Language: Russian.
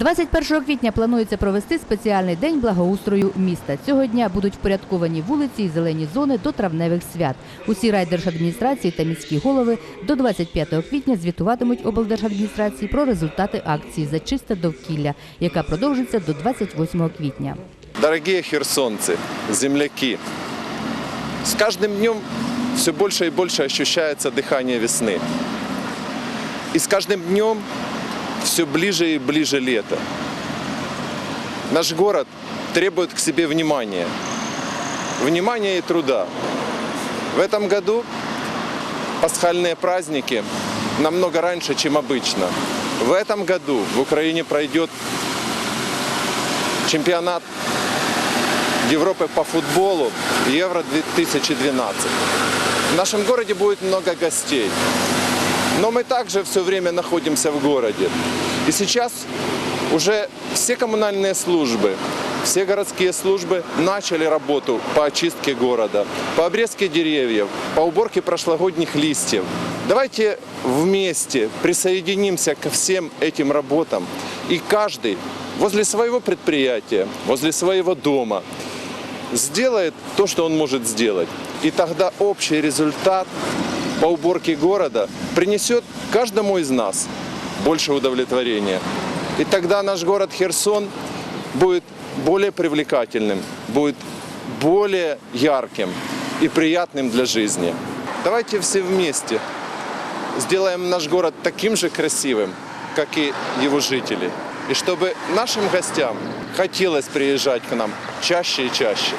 21 квітня планується провести спеціальний день благоустрою міста. Цього дня будуть впорядковані вулиці і зелені зони до травневих свят. Усі райдержадміністрації та міські голови до 25 квітня звітуватимуть облдержадміністрації про результати акції за чисте довкілля, яка продовжиться до 28 квітня. Дорогие херсонцы, земляки, с каждым днем все больше и больше ощущается дыхание весны. И с каждым днем все ближе и ближе лето. Наш город требует к себе внимания. Внимания и труда. В этом году пасхальные праздники намного раньше, чем обычно. В этом году в Украине пройдет чемпионат Европы по футболу Евро-2012. В нашем городе будет много гостей. Но мы также все время находимся в городе. И сейчас уже все коммунальные службы, все городские службы начали работу по очистке города, по обрезке деревьев, по уборке прошлогодних листьев. Давайте вместе присоединимся ко всем этим работам. И каждый возле своего предприятия, возле своего дома сделает то, что он может сделать. И тогда общий результат по уборке города принесет каждому из нас больше удовлетворения. И тогда наш город Херсон будет более привлекательным, будет более ярким и приятным для жизни. Давайте все вместе сделаем наш город таким же красивым, как и его жители. И чтобы нашим гостям хотелось приезжать к нам чаще и чаще.